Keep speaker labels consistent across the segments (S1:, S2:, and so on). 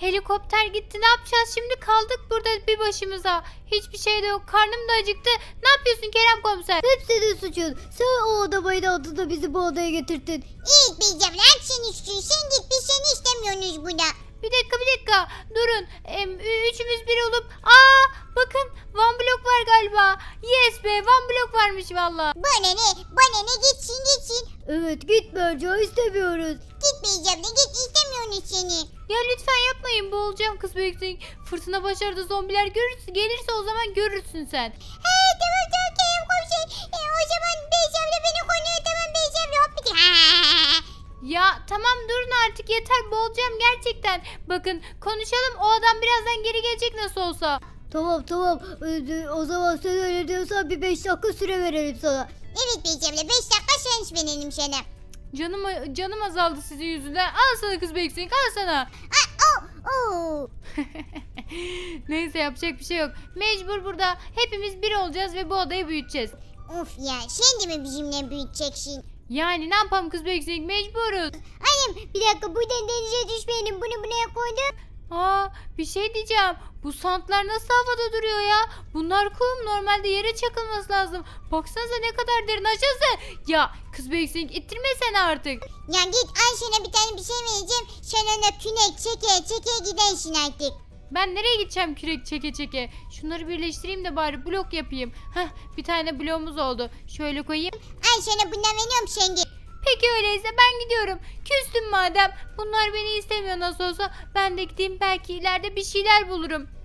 S1: Helikopter gitti ne yapacağız şimdi kaldık burada bir başımıza. Hiçbir şey de yok karnım da acıktı. Ne yapıyorsun Kerem komiser?
S2: Hep senin suçun. Sen o adamın altında bizi bu odaya getirdin.
S3: İlk bir lan sen istiyorsun. Sen git biz seni istemiyoruz burada.
S1: Bir dakika bir dakika durun. Üçümüz bir olup. Aa bakın Van Blok var galiba. Yes be Van Blok varmış valla.
S3: Bana ne? Bana ne? Gitsin gitsin.
S2: Evet git Berca istemiyoruz.
S3: Gitmeyeceğim de git istemiyoruz seni.
S1: Ya lütfen yapmayın boğulacağım kız büyüksün. Fırtına başardı zombiler görürsün, gelirse o zaman görürsün sen.
S3: He tamam tamam Kerem komiser. E, o zaman Beyzem'le beni konuyor. Tamam Beyzem'le hop bitti.
S1: Ya tamam durun artık yeter boğulacağım gerçekten. Bakın konuşalım o adam birazdan geri gelecek nasıl olsa.
S2: Tamam tamam. Ee, O zaman sen öyle diyorsan bir 5 dakika süre verelim sana.
S3: Evet Beyzem'le 5 dakika şans verelim sana.
S1: Canım canım azaldı sizin yüzünden. Al sana kız büyüksün al sana. Neyse yapacak bir şey yok. Mecbur burada hepimiz bir olacağız ve bu odayı büyüteceğiz.
S3: Of ya sen de mi bizimle büyüteceksin?
S1: Yani ne yapalım kız büyüksün mecburuz.
S3: Annem bir dakika buradan denize düşmeyelim. Bunu buraya koydum.
S1: Aa bir şey diyeceğim. Bu santlar nasıl havada duruyor ya? Bunlar kum normalde yere çakılması lazım. Baksanıza ne kadar derin aşağısı. Ya kız büyüksün ittirme sen artık.
S3: Ya git sana bir tane bir şey vereceğim. Sen ona kürek çeke çeke gidersin artık.
S1: Ben nereye gideceğim kürek çeke çeke? Şunları birleştireyim de bari blok yapayım. Heh bir tane bloğumuz oldu. Şöyle koyayım.
S3: Sana bundan veriyorum sen git.
S1: Peki öyleyse ben gidiyorum. Küstüm madem. Bunlar beni istemiyor nasıl olsa. Ben de gideyim belki ileride bir şeyler bulurum.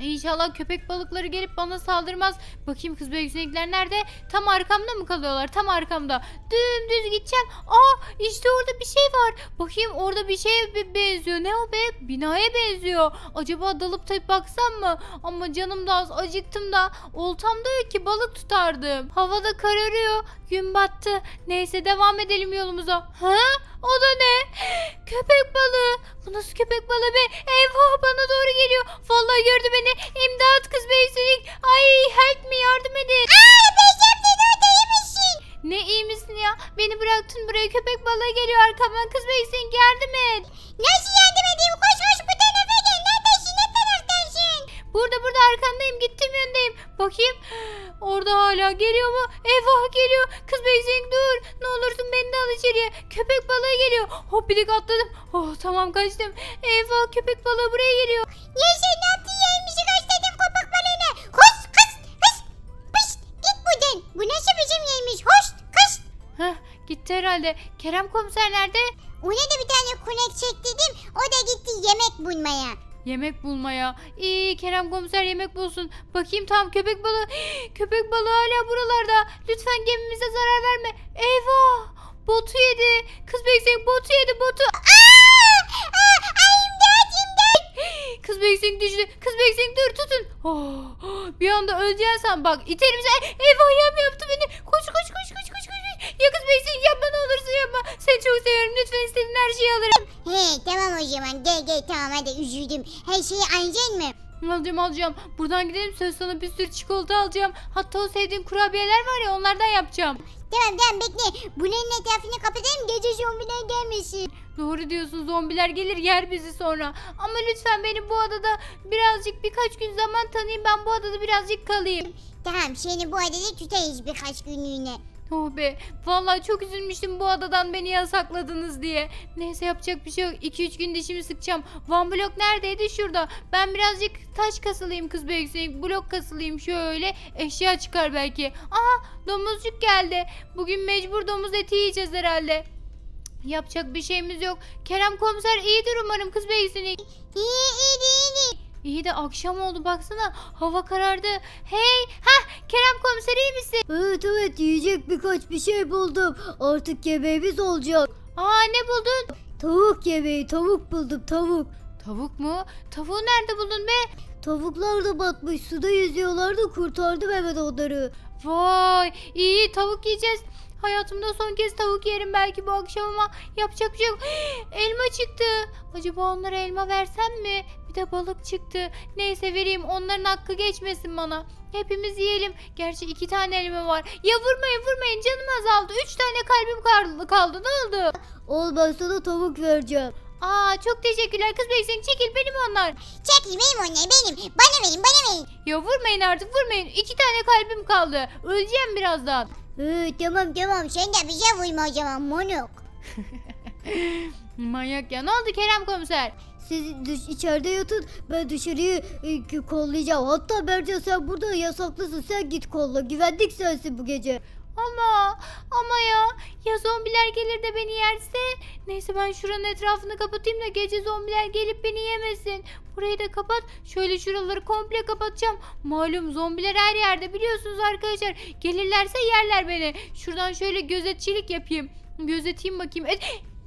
S1: İnşallah köpek balıkları gelip bana saldırmaz. Bakayım kız büyüksenikler nerede? Tam arkamda mı kalıyorlar? Tam arkamda. Dümdüz gideceğim. Aa işte orada bir şey var. Bakayım orada bir şeye be- benziyor. Ne o be? Binaya benziyor. Acaba dalıp da baksam mı? Ama canım da az acıktım da. Oltam da yok ki balık tutardım. Havada kararıyor. Gün battı. Neyse devam edelim yolumuza. Ha? O da ne? Köpek balığı. Bu nasıl köpek balığı be? Eyvah bana doğru geliyor. Vallahi gördü beni. İmdat kız beysinik. Ay help me yardım edin.
S3: Aa Beyzem sen orada iyi misin?
S1: Ne iyi misin ya? Beni bıraktın buraya köpek balığı geliyor arkamdan. Kız beysinik yardım et.
S3: Nasıl yardım edeyim? Koş koş bu tarafa gel. Neredesin? Ne taraftansın?
S1: Burada burada arkandayım. Gittiğim yöndeyim. Bakayım. Orada hala geliyor mu? Eyvah geliyor. Kız beysinik dur. Olursun beni de al içeriye. Köpek balığı geliyor. Hoppidik atladım. Oh tamam kaçtım. Eyvah köpek balığı buraya geliyor.
S3: Ya sen ne yaptın yaymışı gösterdin köpek balığına. Koş kız kız. Pış git buradan. Bu nasıl bizim yaymış? Hoş kız.
S1: Heh, gitti herhalde. Kerem komiser nerede?
S3: Ona da bir tane kunek çektirdim. O da gitti yemek bulmaya.
S1: Yemek bulmaya. İyi Kerem komiser yemek bulsun. Bakayım tam köpek balığı. köpek balığı hala buralarda. Lütfen gemimize zarar verme. Eyvah! Botu yedi. Kız beksek botu yedi botu. Kız beksek düştü. Kız beksek dur tutun. Oh, bir anda öleceksin sen bak. İterim sen. Eyvah yem yaptı beni. Ya kız beksek yapma ne olursun yapma. Seni çok seviyorum. Lütfen istediğin her şeyi alırım.
S3: He tamam o zaman gel gel tamam hadi üzüldüm. Her şeyi alacaksın mı?
S1: Alacağım alacağım. Buradan gidelim söz sana bir sürü çikolata alacağım. Hatta o sevdiğim kurabiyeler var ya onlardan yapacağım.
S3: Tamam tamam bekle. Bunun etrafını kapatayım gece zombiler gelmesin.
S1: Doğru diyorsun zombiler gelir yer bizi sonra. Ama lütfen beni bu adada birazcık birkaç gün zaman tanıyın ben bu adada birazcık kalayım.
S3: Tamam seni bu adada tutayız birkaç günlüğüne.
S1: Oh be vallahi çok üzülmüştüm bu adadan beni yasakladınız diye. Neyse yapacak bir şey yok 2-3 gün dişimi sıkacağım. Van blok neredeydi şurada. Ben birazcık taş kasılayım kız büyüksek blok kasılayım şöyle eşya çıkar belki. Aha domuzcuk geldi. Bugün mecbur domuz eti yiyeceğiz herhalde. Yapacak bir şeyimiz yok. Kerem komiser iyidir umarım kız büyüksek.
S3: İyi iyi iyi
S1: de akşam oldu baksana hava karardı. Hey ha Kerem komiser iyi misin?
S2: Evet evet yiyecek birkaç bir şey buldum. Artık yemeğimiz olacak.
S1: Aa ne buldun?
S2: Tavuk yemeği tavuk buldum tavuk.
S1: Tavuk mu? Tavuğu nerede buldun be?
S2: Tavuklar da batmış suda yüzüyorlardı kurtardım hemen onları.
S1: Vay iyi tavuk yiyeceğiz. Hayatımda son kez tavuk yerim belki bu akşam ama yapacak bir şey yok. elma çıktı. Acaba onlara elma versem mi? Bir de balık çıktı. Neyse vereyim onların hakkı geçmesin bana. Hepimiz yiyelim. Gerçi iki tane elma var. Ya vurmayın vurmayın canım azaldı. Üç tane kalbim kaldı, kaldı. ne oldu?
S2: Ol ben sana tavuk vereceğim.
S1: Aa çok teşekkürler kız beksin çekil benim onlar.
S3: Çekilmeyim onlar benim. Bana verin bana verin.
S1: Ya vurmayın artık vurmayın. İki tane kalbim kaldı. Öleceğim birazdan.
S2: Ee, tamam tamam.
S3: Sen de bize vurma o zaman monuk.
S1: Manyak ya. Ne oldu Kerem komiser?
S2: Siz dış, içeride yatın. Ben dışarıyı e, kollayacağım. Hatta Berca sen burada yasaklısın. Sen git kolla. Güvenlik sensin bu gece.
S1: Ama ama ya ya zombiler gelir de beni yerse neyse ben şuranın etrafını kapatayım da gece zombiler gelip beni yemesin. Burayı da kapat. Şöyle şuraları komple kapatacağım. Malum zombiler her yerde biliyorsunuz arkadaşlar. Gelirlerse yerler beni. Şuradan şöyle gözetçilik yapayım. Gözeteyim bakayım.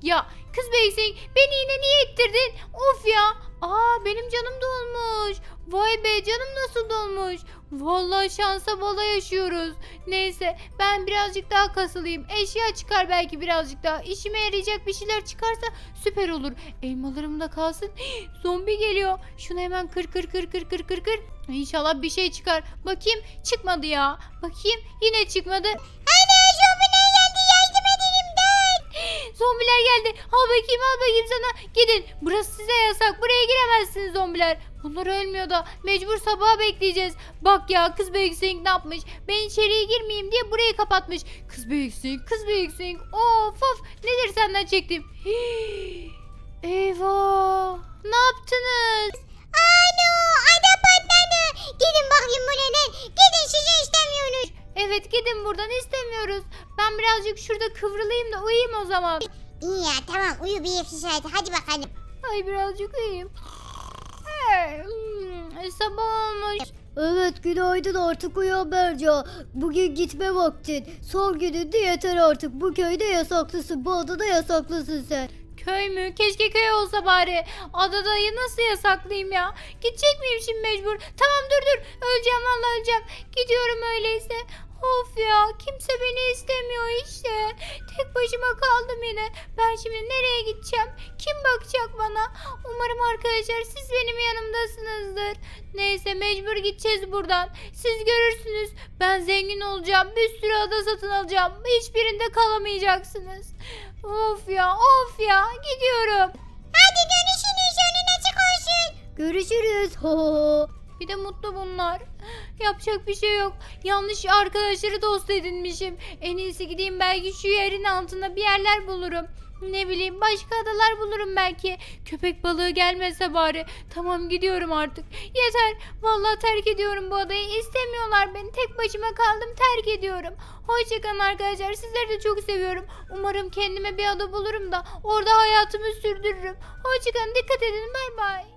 S1: Ya kız beysin beni yine niye ittirdin? Of ya. Aa benim canım dolmuş. Vay be canım nasıl dolmuş? Vallahi şansa bala yaşıyoruz. Neyse ben birazcık daha kasılayım. Eşya çıkar belki birazcık daha. İşime yarayacak bir şeyler çıkarsa süper olur. Elmalarım da kalsın. Zombi geliyor. Şunu hemen kır kır kır kır kır kır kır. İnşallah bir şey çıkar. Bakayım çıkmadı ya. Bakayım yine çıkmadı.
S3: Ana Zombiler geldi.
S1: Al bakayım al bakayım sana. Gidin. Burası size yasak. Buraya giremezsiniz zombiler. Bunlar ölmüyor da mecbur sabaha bekleyeceğiz. Bak ya kız büyüksünk ne yapmış? Ben içeriye girmeyeyim diye burayı kapatmış. Kız büyüksünk, kız büyüksünk. Of of nedir senden çektim. Hii. Eyvah. Ne yaptınız?
S3: Ano ada patladı. Gidin bakayım bu neden. Gidin sizi istemiyorsunuz.
S1: Evet gidin buradan istemiyoruz. Ben birazcık şurada kıvrılayım da uyuyayım o zaman.
S3: İyi ya tamam uyu bir saat hadi bakalım.
S1: Ay birazcık uyuyayım. Hmm, sabah olmuş.
S2: Evet günaydın artık uyan Berca. Bugün gitme vaktin. Son gününde yeter artık. Bu köyde yasaklısın. Bu adada yasaklısın sen.
S1: Köy mü? Keşke köy olsa bari. Adadayı nasıl yasaklayayım ya? Gidecek miyim şimdi mecbur? Tamam dur dur. Öleceğim vallahi öleceğim. Gidiyorum öyleyse. Of ya kimse beni istemiyor işte. Tek başıma kaldım yine. Ben şimdi nereye gideceğim? Kim bakacak bana? Umarım arkadaşlar siz benim yanımdasınızdır. Neyse mecbur gideceğiz buradan. Siz görürsünüz. Ben zengin olacağım. Bir sürü ada satın alacağım. Hiçbirinde kalamayacaksınız. Of ya of ya gidiyorum.
S3: Hadi dönüşünüz önüne çıkarsın.
S2: Görüşürüz. Ho ho ho.
S1: Bir de mutlu bunlar. Yapacak bir şey yok. Yanlış arkadaşları dost edinmişim. En iyisi gideyim belki şu yerin altında bir yerler bulurum. Ne bileyim başka adalar bulurum belki. Köpek balığı gelmese bari. Tamam gidiyorum artık. Yeter. Vallahi terk ediyorum bu adayı. İstemiyorlar beni. Tek başıma kaldım terk ediyorum. Hoşçakalın arkadaşlar. Sizleri de çok seviyorum. Umarım kendime bir ada bulurum da orada hayatımı sürdürürüm. Hoşçakalın. Dikkat edin. Bay bay.